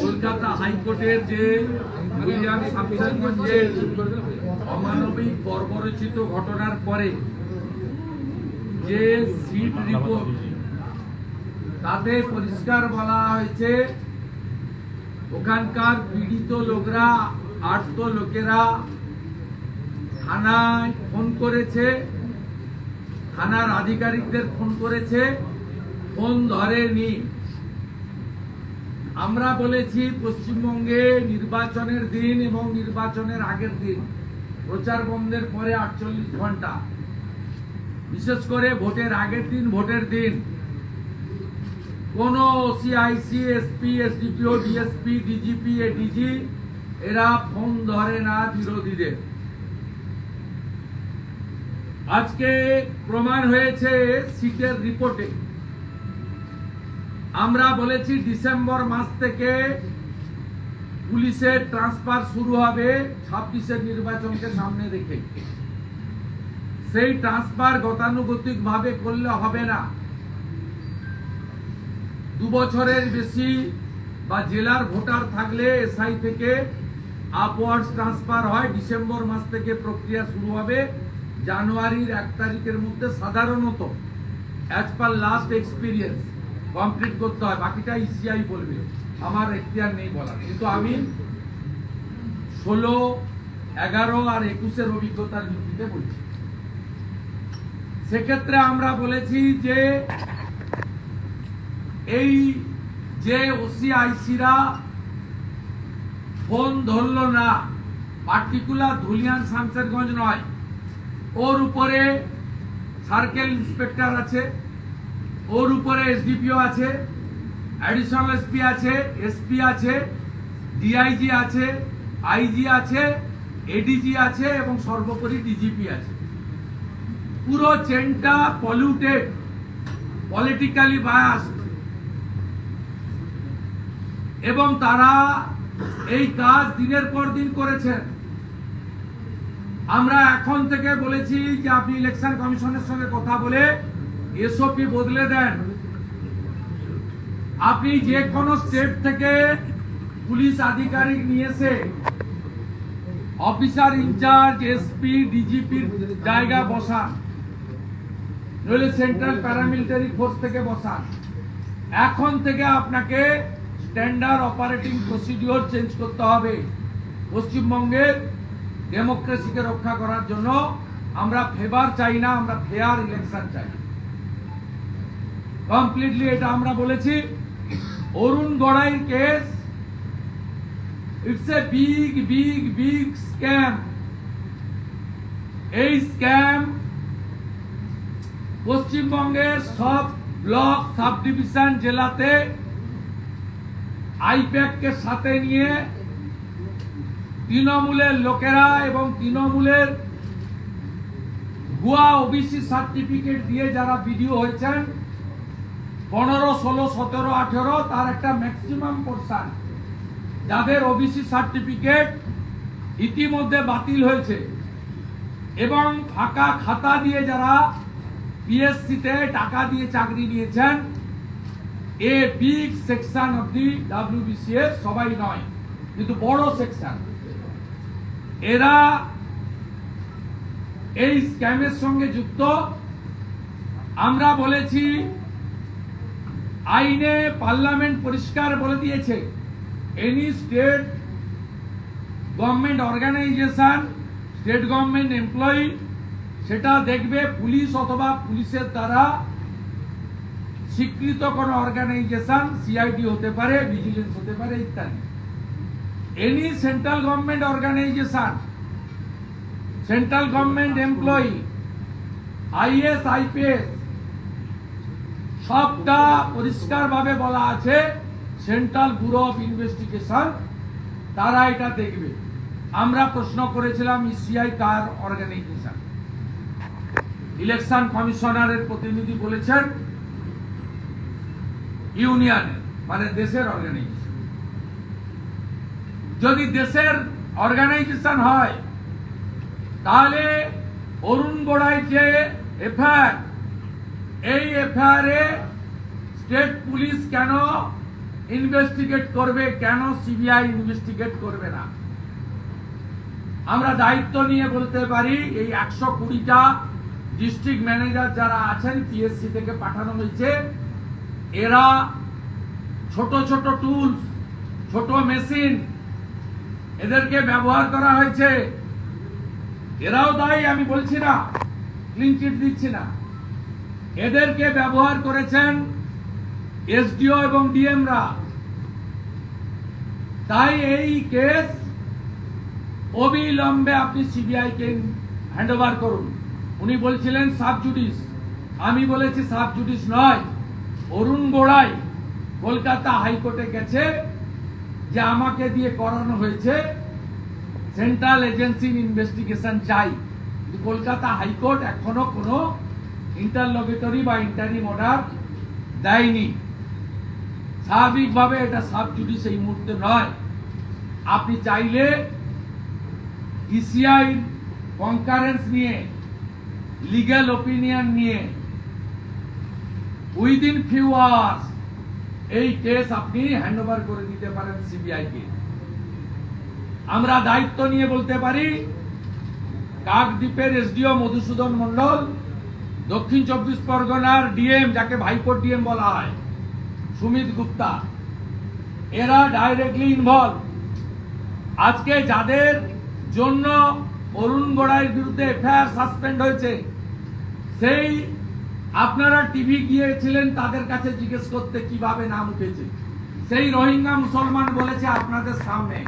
কলকাতা হাইকোর্টের যে অমানবিক বর্বরচিত ঘটনার পরে যে সিট রিপোর্ট, তাতে পরিষ্কার বলা হয়েছে, ওখানকার পীড়িত লোকরা আর্ত লোকেরা থানায় ফোন করেছে, থানার আধিকারিকদের ফোন করেছে, ফোন ধরেনি। আমরা বলেছি পশ্চিমবঙ্গে নির্বাচনের দিন এবং নির্বাচনের আগের দিন প্রচার বন্ধের পরে আটচল্লিশ ঘণ্টা। বিশেষ করে ভোটের আগের দিন, ভোটের দিন। কোন OC IC SP SDPO DSP DGP ADG এরা ফোন ধরে না বিরোধীদের। আজকে প্রমাণ হয়েছে সিটের রিপোর্টে। আমরা বলেছি ডিসেম্বর মাস থেকে পুলিশের ট্রান্সফার শুরু হবে ছাব্বিশের নির্বাচনকে সামনে রেখে। সেই ট্রান্সফার গতানুগতিক ভাবে করলে হবে না। দু বছরের বেশি বা জেলার ভোটার থাকলে এসআই থেকে আপওয়ার্ডস ট্রান্সফার হয়, ডিসেম্বর মাস থেকে প্রক্রিয়া শুরু হবে। জানুয়ারির এক তারিখের মধ্যে সাধারণত as per last experience complete করতে হয় বাকিটা ইসিআই বলবে। আমার এখতিয়ার নেই বলার। কিন্তু আমি ষোলো, এগারো আর একুশের অভিজ্ঞতার ভিত্তিতে বলছি। সেক্ষেত্রে আমরা বলেছি যে এই যে ওসিআইসিরা ফোন ধরলো না, পার্টিকুলার ধুলিয়ান শামসেরগঞ্জ নয়, ওর উপরে সার্কেল ইন্সপেক্টর আছে। ওর উপরে এসডিপিও আছে অ্যাডিশনাল এসপি আছে এসপি আছে ডিআইজি আছে আইজি আছে এডিজি আছে এবং সর্বোপরি ডিজিপি আছে। পুরো চেনটা পলিউটেড পলিটিক্যালি বায়াসড এবং তারা এই কাজ দিনের পর দিন করেছেন। আমরা এখন থেকে বলেছি যে আপনি ইলেকশন কমিশনের সঙ্গে কথা বলে এসওপি বদলে দেন। আপনি যে কোনো স্টেট থেকে পুলিশ আধিকারিক নিয়ে এসে অফিসার ইনচার্জ এসপি ডিজিপির জায়গা বসান। নইলে সেন্ট্রাল প্যারামিলিটারি ফোর্স থেকে বসান। এখন থেকে আপনাকে স্ট্যান্ডার্ড অপারেটিং প্রসিডিওর চেঞ্জ করতে হবে। পশ্চিমবঙ্গের ডেমোক্রেসিকে রক্ষা করার জন্য আমরা ফেভার চাই না, আমরা ফেয়ার ইলেকশন চাই। কমপ্লিটলি এটা আমরা বলেছি। Arun গড়াইর case it's a big big big scam এই স্ক্যাম পশ্চিমবঙ্গের সব ব্লক সাব ডিভিশন জেলাতে আইপ্যাককে সাথে নিয়ে তৃণমূলের লোকেরা এবং তৃণমূলের ভুয়া ওবিসি সার্টিফিকেট দিয়ে যারা বিডিও হয়েছেন পনেরো, ষোলো, সতেরো, আঠেরো, তার একটা ম্যাক্সিমাম পোর্শন যাদের ওবিসি সার্টিফিকেট ইতিমধ্যে বাতিল হয়েছে এবং ফাঁকা খাতা দিয়ে যারা পিএসসিতে টাকা দিয়ে চাকরি নিয়েছেন, a big section of the WBCS সবাই নয়, কিন্তু বড় সেকশন এরা এই স্ক্যামের সঙ্গে যুক্ত। আমরা বলেছি আইনে পার্লামেন্ট পরিষ্কার বলে দিয়েছে। Any state government organisation state government employee সেটা দেখবে পুলিশ অথবা পুলিশের দ্বারা স্বীকৃত কোনো অর্গানাইজেশন সিআইডি হতে পারে ভিজিলেন্স হতে পারে ইত্যাদি। Any central government organisation central government employee IAS IPS সবটা পরিষ্কারভাবে বলা আছে সেন্ট্রাল ব্যুরো অফ ইনভেস্টিগেশন তারা এটা দেখবে। আমরা প্রশ্ন করেছিলাম ইসিআই কার অর্গানাইজেশন ইলেকশন কমিশনারের প্রতিনিধি বলেছেন ইউনিয়নের মানে দেশের অর্গানাইজেশন যদি দেশের অর্গানাইজেশন হয়, তাহলে অরুণ গোড়াই যে এফআইআর এই এফআইআর স্টেট পুলিশ কেন ইনভেস্টিগেট করবে? কেন সিবিআই ইনভেস্টিগেট করবে না? আমরা দায়িত্ব নিয়ে বলতে পারি, এই একশো কুড়িটা ডিস্ট্রিক্ট ম্যানেজার যারা আছেন, পিএসসি থেকে পাঠানো হয়েছে, এরা ছোট ছোট টুলস, ছোট মেশিন এদেরকে ব্যবহার করা হয়েছে। এরাও দায়ী, আমি বলছি না ক্লিন চিট দিচ্ছি না। এদেরকে ব্যবহার করেছেন এসডিও এবং ডিএমরা। তাই এই কেস অবিলম্বে আপনি সিবিআই কে হ্যান্ড ওভার করুন। উনি বলছিলেন সাব জুডিস। আমি বলেছি সাব জুডিস নয়, অরুণ গোড়াই কলকাতা হাইকোর্টে গেছে, যে আমাকে দিয়ে করানো হয়েছে। সেন্ট্রাল এজেন্সি ইনভেস্টিগেশন চাই। কলকাতা হাইকোর্ট এখনও কোনো ইন্টারলগেটরি বা ইন্টারিম অর্ডার দেয়নি। স্বাভাবিকভাবে এটা সাব জুডিস এই মুহূর্তে নয়। আপনি চাইলে ইসিআই কনকারেন্স নিয়ে লিগ্যাল ওপিনিয়ন নিয়ে উইদিন ফিউ আওয়ার্স এই কেস আপনি হ্যান্ড ওভার করে দিতে পারেন সিবিআই কে। আমরা দায়িত্ব নিয়ে বলতে পারি, কাকদ্বীপের এসডিও মধুসূদন মন্ডল দক্ষিণ চব্বিশ পরগনার ডিএম, যাকে ভাইপোর ডিএম বলা হয়, সুমিত গুপ্তা। এরা ডাইরেক্টলি ইনভলভ আজকে যাদের জন্য অরুণ গোড়াইয়ের বিরুদ্ধে এফআইআর সাসপেন্ড হয়েছে, সেই আপনারা টিভি গিয়েছিলেন, তাদের কাছে জিজ্ঞেস করতে কীভাবে নাম উঠেছে। সেই রোহিঙ্গা মুসলমান বলেছে আপনাদের সামনে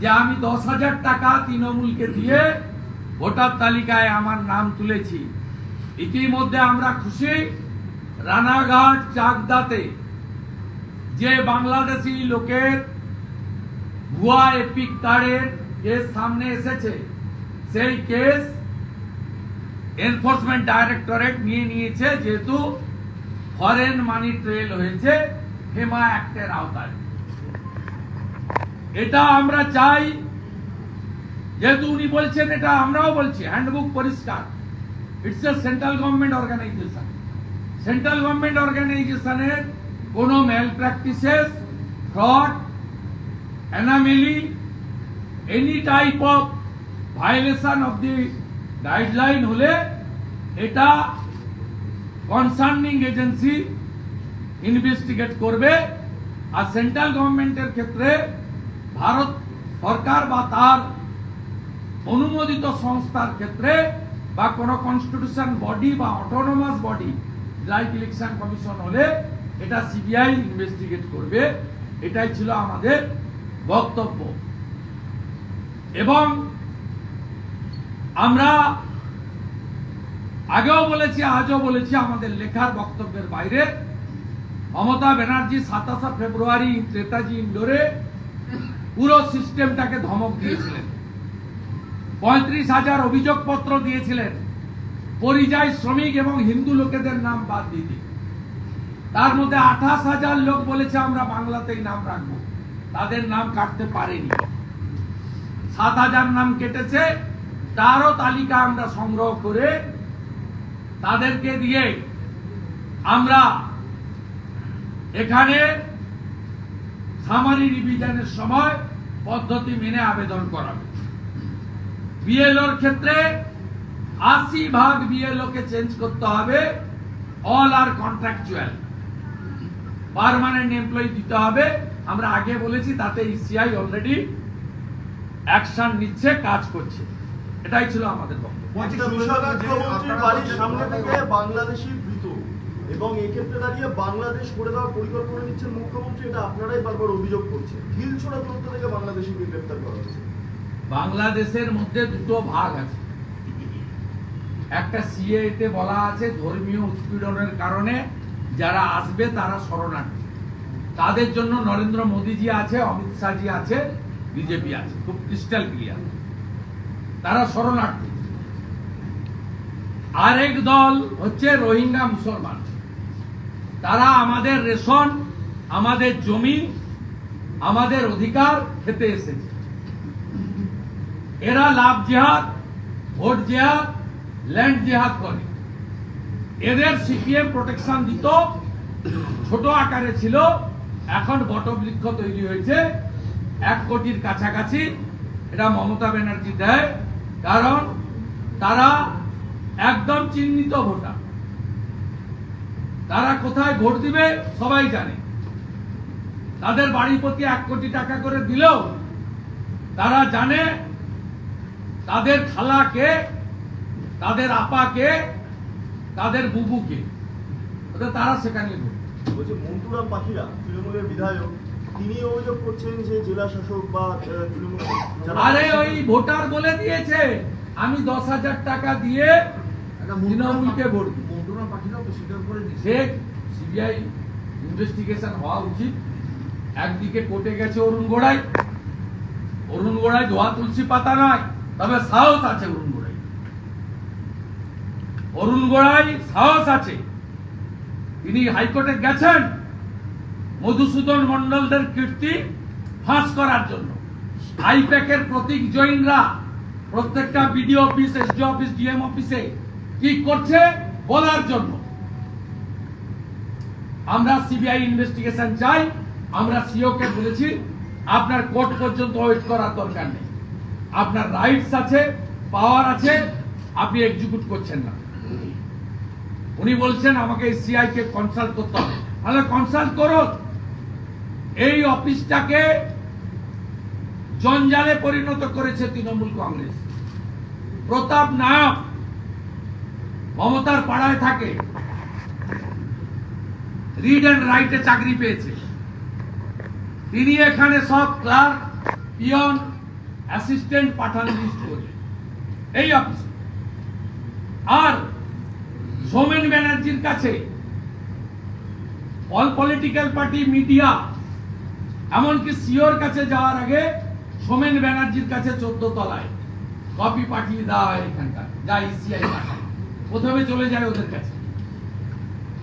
যে আমি দশ হাজার টাকা তৃণমূলকে দিয়ে ভোটার তালিকায় আমার নাম তুলেছি। ইতিমধ্যে আমরা খুশি, রানাঘাট চাকদাতে যে বাংলাদেশি লোকের ভুয়া এপিক কার্ডের কেস সামনে এসেছে, সেই কেস এনফোর্সমেন্ট ডাইরেক্টরেট নিয়ে নিয়েছে, যেহেতু ফরেন মানি ট্রেল হয়েছে হেমা অ্যাক্টের আওতায়। এটা আমরা চাই, যেহেতু উনি বলছেন, এটা আমরাও বলছি হ্যান্ডবুক পরিষ্কার। It's a central government organisation central government অর্গানাইজেশনের কোনো malpractices fraud anomaly, any type of violation of the guideline হলে এটা কনসার্নিং এজেন্সি ইনভেস্টিগেট করবে। আর সেন্ট্রাল গভর্নমেন্টের ক্ষেত্রে ভারত সরকার বা তার অনুমোদিত সংস্থার ক্ষেত্রে বা কোনো কনস্টিটিউশন বডি বা autonomous body like election commission হলে এটা সিবিআই ইনভেস্টিগেট করবে। এটাই ছিল আমাদের বক্তব্য। এবং আমরা আগেও বলেছি, আজও বলেছি আমাদের লেখার বক্তব্যের বাইরে। মমতা ব্যানার্জি সাতাশে ফেব্রুয়ারি নেতাজি ইন্ডোরে পুরো সিস্টেমটাকে ধমক দিয়েছিলেন। পঁয়ত্রিশ হাজার অভিযোগপত্র দিয়েছিলেন। পরিযায়ী শ্রমিক এবং হিন্দু লোকেদের নাম বাদ দিতে তার মধ্যে আঠাশ হাজার লোক বলেছে আমরা বাংলাতেই নাম রাখব। তাদের নাম কাটতে পারেনি। সাত হাজার নাম কেটেছে। তারও তালিকা আমরা সংগ্রহ করে তাদেরকে দিয়ে আমরা এখানে সামারি রিভিশনের সময় পদ্ধতি মেনে আবেদন করাবে। বিএলওর ক্ষেত্রে আশি ভাগ বিএলও কে চেঞ্জ করতে হবে অল আর কন্ট্রাকচুয়াল পার্মানেন্ট এমপ্লয়ি দিতে হবে। আমরা আগে বলেছি তাতে ইসিআই অলরেডি অ্যাকশন নিচ্ছে কাজ করছে। এটাই ছিল আমাদের বক্তব্য। একটা বিষয় মুখ্যমন্ত্রীর বাড়ির সামনে থেকে বাংলাদেশি এবং এক্ষেত্রে দাঁড়িয়ে বাংলাদেশ করে দেওয়ার পরিকল্পনা নিচ্ছেন মুখ্যমন্ত্রী এটা আপনারাই বারবার অভিযোগ করছেন। ঢিল ছোড়া দূরত্ব থেকে বাংলাদেশিকে গ্রেপ্তার করা হয়েছে। বাংলাদেশের মধ্যে দুটো ভাগ আছে। একটা সিএতে বলা আছে ধর্মীয় উৎপীড়নের কারণে যারা আসবে তারা শরণার্থী। তাদের জন্য নরেন্দ্র মোদীজি আছে, অমিত শাহজি আছে, বিজেপি আছে, খুব ক্রিস্টাল ক্লিয়ার তারা শরণার্থী। আরেক দল হচ্ছে রোহিঙ্গা মুসলমান। তারা আমাদের রেশন, আমাদের জমি, আমাদের অধিকার খেতে এসেছে। এরা লাভ জেহাদ, ভোট জেহাদ, ল্যান্ড জেহাদ করে। এদের সিপিএম প্রোটেকশন দিত, ছোট আকারে ছিল, এখন বটবৃক্ষ তৈরি হয়েছে, এক কোটির কাছাকাছি। এটা মমতা ব্যানার্জি দেয়, কারণ তারা একদম চিহ্নিত ভোটার। তারা কোথায় ভোট দিবে, সবাই জানে। তাদের বাড়ি প্রতি এক কোটি টাকা করে দিলেও তারা জানে তাদের খালাকে তাদের আপাকে তাদের বুবুকে। ওটা তারা সেখানে বলছে মন্টুরাম পাখিরা তৃণমূলের বিধায়ক তিনি অভিযোগ করছেন যে জেলা শাসক বা তৃণমূল আরে ওই ভোটার বলে দিয়েছে আমি দশ হাজার টাকা দিয়ে তৃণমূলকে ভোট দিই। মন্টুরা পাখিরাও তো স্বীকার করে দিচ্ছে সে সিবিআই ইনভেস্টিগেশন হওয়া উচিত। একদিকে কোর্টে গেছে অরুণ গোড়াই। অরুণ গোড়াই ধোয়া তুলসী পাতা নয় তবে সাহস আছে অরুণ গোড়াই অরুণ গোড়াই সাহস আছে। তিনি হাইকোর্টে গেছেন মধুসূদন মন্ডলদের কীর্তি ফাঁস করার জন্য। আইপ্যাকের প্রতীক জৈনরা প্রত্যেকটা BDO office SD office, DM অফিসে কি করছে বলার জন্য। আমরা সিবিআই ইনভেস্টিগেশন চাই, আমরা সিও কে বলেছি, আপনার কোর্ট পর্যন্ত ওয়েট করার দরকার নেই। আপনার রাইটস আছে পাওয়ার আছে, আপনি এক্সিকিউট করছেন না। উনি বলছেন, আমাকে সিআই কে কনসাল্ট করতে হবে। তাহলে কনসাল্ট করো। এই অফিসটাকে জঞ্জালে পরিণত করেছে তৃণমূল কংগ্রেস। প্রতাপ নায়ক মমতার পাড়ায় থাকে। রিড অ্যান্ড রাইটে চাকরি পেয়েছে। তিনি এখানে সব ক্লার্ক পিয়ন অ্যাসিস্ট্যান্ট পাঠান লিস্ট করে এই অফিসে আর সৌমেন ব্যানার্জির কাছে অল পলিটিক্যাল পার্টি মিডিয়া এমনকি সিওর কাছে যাওয়ার আগে সোমেন ব্যানার্জির কাছে চোদ্দ তলায় কপি পাঠিয়ে দেওয়া হয় এখানকার, যা ইসিআই পাঠায়। প্রথমে চলে যায় ওদের কাছে।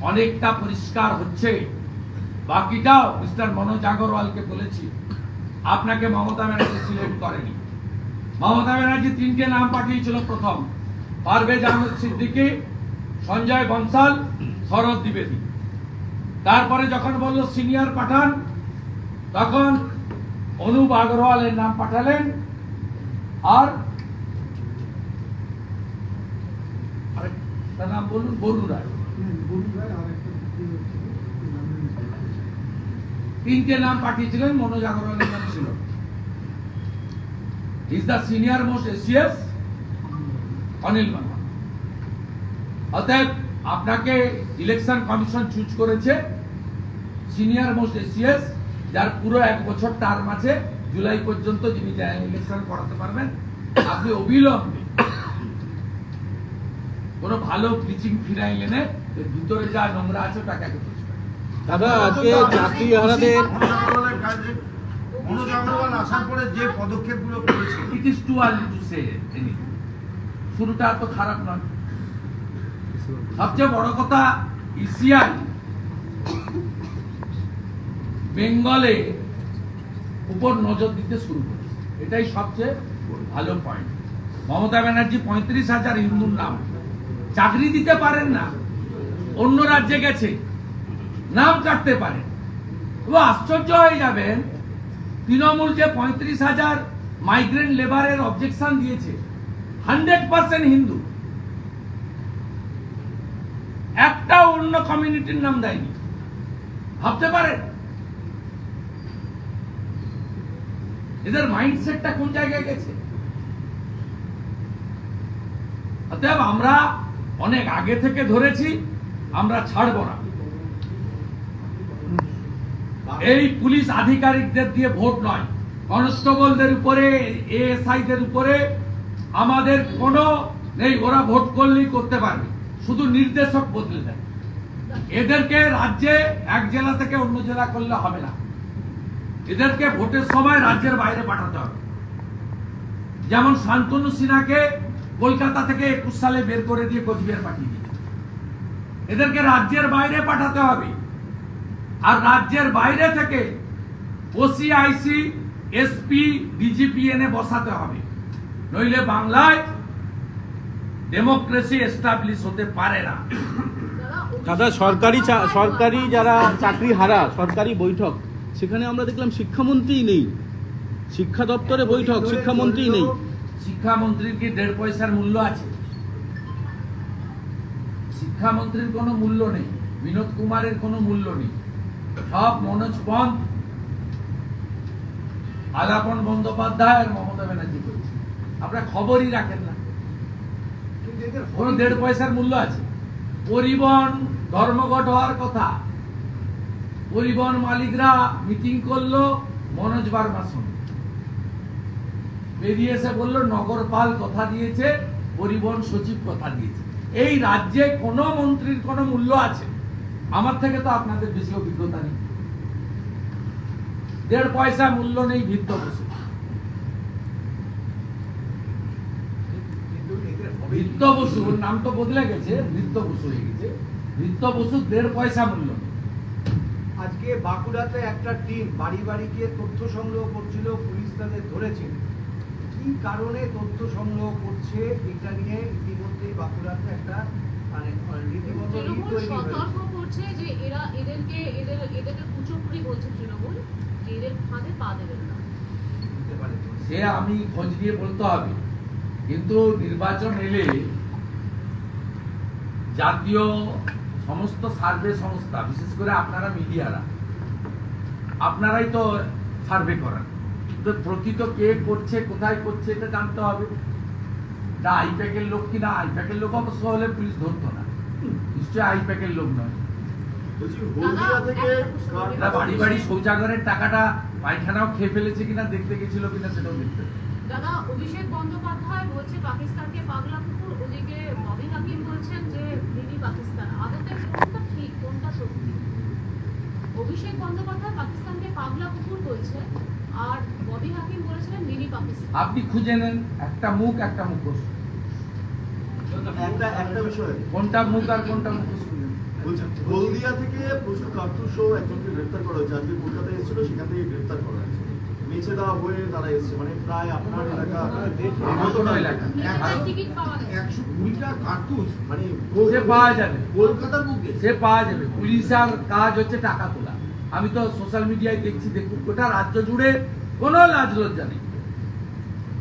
অনেকটা পরিষ্কার হচ্ছে। বাকিটাও মিস্টার মনোজ আগরওয়ালকে বলেছি। আপনাকে মমতা ব্যানার্জি সিলেক্ট করেনি। মমতা ব্যানার্জি তিনটে নাম পাঠিয়েছিল প্রথম, পারভেজ আহমেদ সিদ্দিকী, সঞ্জয় বনসাল, শরৎ দ্বিবেদী। তারপরে যখন বলল সিনিয়র পাঠান, তখন অনুপ আগরওয়ালের নাম পাঠালেন, আর আরেকটা নাম বলুন, বরুণ রায়। তিনটে নাম পাঠিয়েছিলেন মনোজ আগরওয়ালের নাম ছিল is the senior most ACS Anil অতএব আপনাকে ইলেকশন কমিশন চুজ করেছে সিনিয়র মোস্ট এসিএস যার পুরো এক বছর টার্ম আছে, জুলাই পর্যন্ত যিনি ইলেকশন করাতে পারবেন, আপনি অবিলম্বে কোনো ভালো ব্লিচিং ফিনাইল এনে ভিতরে যা নোংরা আছে ওটাকে। দাদা আজকে চাকরি হারাদের মনোজ আগরওয়ালের কাজে আসার পরে যে পদক্ষেপগুলো করেছে। It is too early to say শুরুটা এত খারাপ নয়। সবচেয়ে বড় কথা ইসিআই বেঙ্গলে উপর নজর দিতে শুরু করেছে। এটাই সবচেয়ে ভালো পয়েন্ট মমতা ব্যানার্জি পঁয়ত্রিশ হাজার হিন্দুর নাম। চাকরি দিতে পারেন না। অন্য রাজ্যে গেছে। নাম কাটতে পারেন। ও আশ্চর্য হয়ে যাবেন, তৃণমূল যে পঁয়ত্রিশ হাজার মাইগ্রেন্ট লেবারের অবজেকশন দিয়েছে হান্ড্রেড পার্সেন্ট হিন্দু। একটা অন্য কমিউনিটির নাম দেয়নি। ভাবতে পারেন? এদের মাইন্ডসেটটা কোন জায়গায় গেছে? অতএব আমরা অনেক আগে থেকে ধরেছি, আমরা ছাড়ব না। এই পুলিশ আধিকারিকদের দিয়ে ভোট নয়। কনস্টেবলদের উপরে, এএসআইদের উপরে আমাদের কোনো নেই, ওরা ভোট করলেই করতে পারবে। শুধু নির্দেশক বদলে দেয়। এদেরকে রাজ্যে এক জেলা থেকে অন্য জেলা করলে হবে না। এদেরকে ভোটের সময় রাজ্যের বাইরে পাঠাতে হবে। যেমন শান্তনু সিনহাকে কলকাতা থেকে একুশ সালে বের করে দিয়ে কোচবিহার পাঠিয়ে দিয়েছে। এদেরকে রাজ্যের বাইরে পাঠাতে হবে। আর রাজ্যের বাইরে থেকে ওসিআইসি এসপি ডিজিপি এনে বসাতে হবে। নইলে বাংলায় ডেমোক্রেসি এস্টাবলিশ হতে পারে না। দাদা সরকারি সরকারি যারা চাকরি হারা সরকারি বৈঠক সেখানে আমরা দেখলাম শিক্ষামন্ত্রী নেই। শিক্ষা দপ্তরে বৈঠক শিক্ষামন্ত্রী নেই। শিক্ষামন্ত্রীর কি দেড় পয়সার মূল্য আছে? শিক্ষামন্ত্রীর কোনো মূল্য নেই। বিনোদ কুমারের কোনো মূল্য নেই। সব মনোজ পন্থ, আলাপন বন্দ্যোপাধ্যায় আর মমতা ব্যানার্জি করছে। আপনারা খবরই রাখেন না। কোনো দেড় পয়সার মূল্য আছে। পরিবহন ধর্মঘট হওয়ার কথা। পরিবহন মালিকরা মিটিং করল মনোজ বার্মার সঙ্গে। বেরিয়ে এসে বলল, নগরপাল কথা দিয়েছে, পরিবহন সচিব কথা দিয়েছে। এই রাজ্যে কোনো মন্ত্রীর কোনো মূল্য আছে। আমার থেকে তো আপনাদের বেশি অভিজ্ঞতা নেই। দেড় পয়সা মূল্য নেই ভিত্ত বসে। বসু নাম তো বদলে গেছে বসু হয়ে গেছে। বসু দেড় পয়সা মূল্য আজকে বাঁকুড়াতে একটা টিম বাড়ি বাড়ি গিয়ে তথ্য সংগ্রহ করছিল পুলিশ তাদের ধরেছে। কি কারণে তথ্য সংগ্রহ করছে এটা নিয়ে ইতিমধ্যেই বাঁকুড়াতে একটা মানে রীতিমতো করছে যে এরা এদেরকে, এদের, এদেরকে কুচক্রি বলছে তৃণমূল, যে এদের ফাঁদে পা দেবেন না। সে আমি খোঁজ নিয়ে বলতে হবে। কিন্তু নির্বাচন এলে জাতীয় সমস্ত সার্ভে সংস্থা, বিশেষ করে আপনারা মিডিয়ারা, আপনারাই তো সার্ভে করেন। তো প্রকৃত কে করছে, কোথায় করছে এটা জানতে হবে। না আইপ্যাকের লোক কিনা আইপ্যাকের লোক অবশ্য হলে পুলিশ ধরতো না। নিশ্চয়ই আইপ্যাকের লোক নয় বলছি হলদিয়া থেকে কার- এরা বাড়ি বাড়ি শৌচাগারের টাকাটা পায়খানাও খেয়ে ফেলেছে কিনা দেখতে গেছিল কিনা সেটাও দেখতে। দাদা অভিষেক বন্দ্যোপাধ্যায় বলছে পাকিস্তানকে পাগলা কুকুর ওদিকে ববি হাকিম বলছেন যে মিনি পাকিস্তান। আদতে কোনটা ঠিক কোনটা সত্যি? অভিষেক বন্দ্যোপাধ্যায় পাকিস্তানকে পাগলা কুকুর বলছে আর ববি হাকিম বলেছিলেন মিনি পাকিস্তান। আপনি খুঁজে নেন একটা মুখ একটা মুখোশ। একটা একটা বিষয়। কোনটা মুখ আর কোনটা মুখোশ? হলদিয়া থেকে প্রচুর কার্তুজ সহ একজনকে গ্রেপ্তার করা হয়েছে। আজকে কলকাতায় এসেছিল সেখান থেকে গ্রেপ্তার করা হয়েছে। মেছে দেওয়া হয়ে তারা এসছে মানে প্রায় আপনার এলাকা একশো কুড়িটা কার্তুজ মানে সে পাওয়া যাবে। কলকাতার বুকে। সে পাওয়া যাবে। পুলিশের কাজ হচ্ছে টাকা তোলা। আমি তো সোশ্যাল মিডিয়ায় দেখছি দেখুন গোটা রাজ্য জুড়ে কোনো লাজ লজ্জা নেই।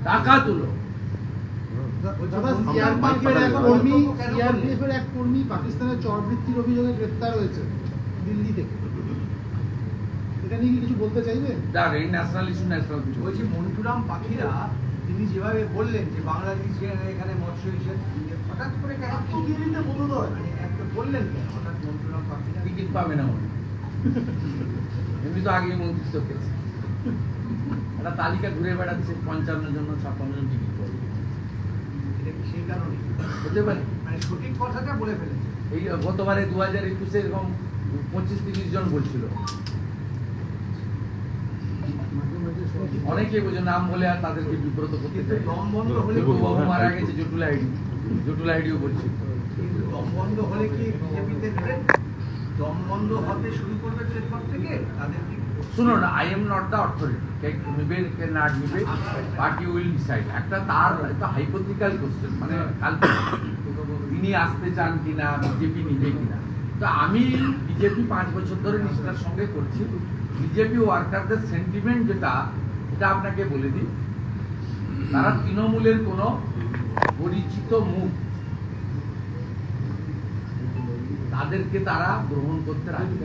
টাকা তুলো। এক কর্মী পাকিস্তানের চরবৃত্তির অভিযোগে গ্রেপ্তার হয়েছে দিল্লি থেকে এটা নিয়ে কি কিছু বলতে এই ন্যাশনাল ইস্যু ন্যাশনাল ইস্যু বলছি মন্টুরাম পাখিরা তিনি যেভাবে বললেন যে বাংলাদেশের এখানে মৎস্য হিসেবে হঠাৎ করে কেন আত্মগিরিতে বোধোদয় মানে একটা বললেন হঠাৎ মন্টুরাম পাখিরা? টিকিট পাবে না মনে এমনি তো আগেই মন্ত্রিত্ব পেয়েছে। একটা তালিকা ঘুরে বেড়াচ্ছে পঞ্চান্ন জন ছাপ্পান্ন জন টিকিট। সেই কারণে? হতে পারে। মানে সঠিক কথাটা বলে ফেলেছে। এই গতবারে দু হাজার একুশে এরকম পঁচিশ তিরিশ জন বলছিল। অনেকে বুঝে নাম বলে আর তাদেরকে বিব্রত করতে চাই দম বন্ধ হলে মারা গেছে জটুল আইডি। জটুল আইডিও বলছিল কিন্তু দম বন্ধ হলে কি বিজেপিতে দম বন্ধ হতে শুরু করবে এরপর থেকে? তাদের কি শুনুন I am not the authority নিবে কে না নিবে পার্টি উইল ডিসাইড একটা তার, একটা হাইপোথিক্যাল কোশ্চেন মানে কালকে তিনি আসতে চান কিনা বিজেপি নিবে কিনা। তো আমি বিজেপি পাঁচ বছর ধরে নিষ্ঠার সঙ্গে করছি। বিজেপি ওয়ার্কারদের সেন্টিমেন্ট যেটা, এটা আপনাকে বলে দিই। তারা তৃণমূলের কোনো পরিচিত মুখ। তাদেরকে তারা গ্রহণ করতে রাজি।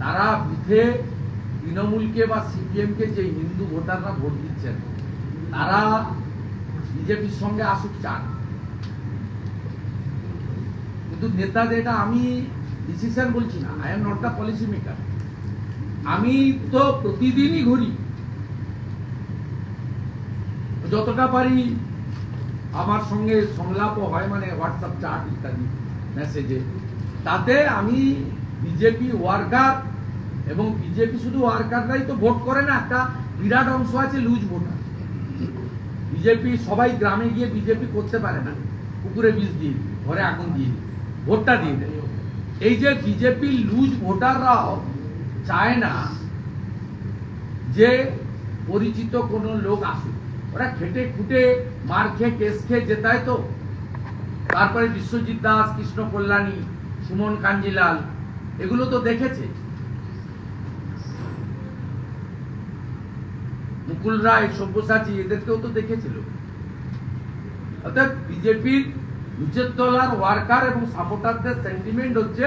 তারা বুথে তৃণমূলকে বা সিপিএমকে যে হিন্দু ভোটাররা ভোট দিচ্ছেন, তারা বিজেপির সঙ্গে আসুক চান। কিন্তু নেতাদের এটা আমি ডিসিশন বলছি না I am not the policy maker আমি তো প্রতিদিনই ঘুরি। যতটা পারি আমার সঙ্গে সংলাপও হয় মানে হোয়াটসঅ্যাপ চাট ইত্যাদি মেসেজে তাতে আমি বিজেপি ওয়ার্কার এবং বিজেপি শুধু ওয়ার্কাররাই তো ভোট করে না, একটা বিরাট অংশ আছে লুজ ভোটার বিজেপি সবাই গ্রামে গিয়ে বিজেপি করতে পারে না, পুকুরে বীজ দিয়ে ঘরে আগুন দিয়ে ভোটটা দিয়ে দেয় এই যে বিজেপি লুজ ভোটাররাও চায় না যে পরিচিত কোনো লোক আসুক। ওরা খেটে খুটে মার খেয়ে, কেস খেয়ে জেতায় তো। তারপরে বিশ্বজিৎ দাস, কৃষ্ণ কল্যাণী, সুমন কাঞ্জিলাল এগুলো তো দেখেছে। মুকুল রায় সব্যসাচী এদেরকেও তো দেখেছিল। অর্থাৎ বিজেপির নিচের তলার ওয়ার্কার এবং সাপোর্টারদের সেন্টিমেন্ট হচ্ছে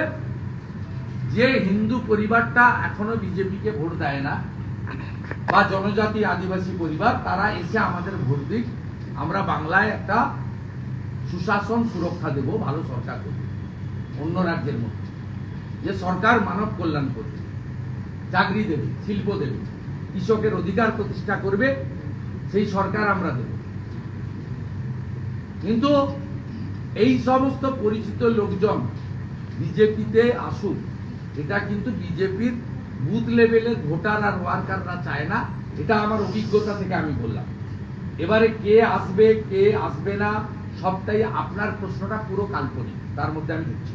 যে হিন্দু পরিবারটা এখনও বিজেপিকে ভোট দেয় না বা জনজাতি আদিবাসী পরিবার, তারা এসে আমাদের ভোট দিক। আমরা বাংলায় একটা সুশাসন সুরক্ষা দেব, ভালো সরকার দেব অন্য রাজ্যের মধ্যে। যে সরকার মানব কল্যাণ করবে, চাকরি দেবে, শিল্প দেবে, কৃষকের অধিকার প্রতিষ্ঠা করবে, সেই সরকার আমরা দেব কিন্তু এই সমস্ত পরিচিত লোকজন বিজেপিতে আসুক, এটা কিন্তু বিজেপির বুথ লেভেলের ভোটার আর ওয়ার্কাররা চায় না, এটা আমার অভিজ্ঞতা থেকে আমি বললাম এবারে কে আসবে কে আসবে না, সবটাই আপনার প্রশ্নটা পুরো কাল্পনিক, তার মধ্যে আমি ঢুকছি।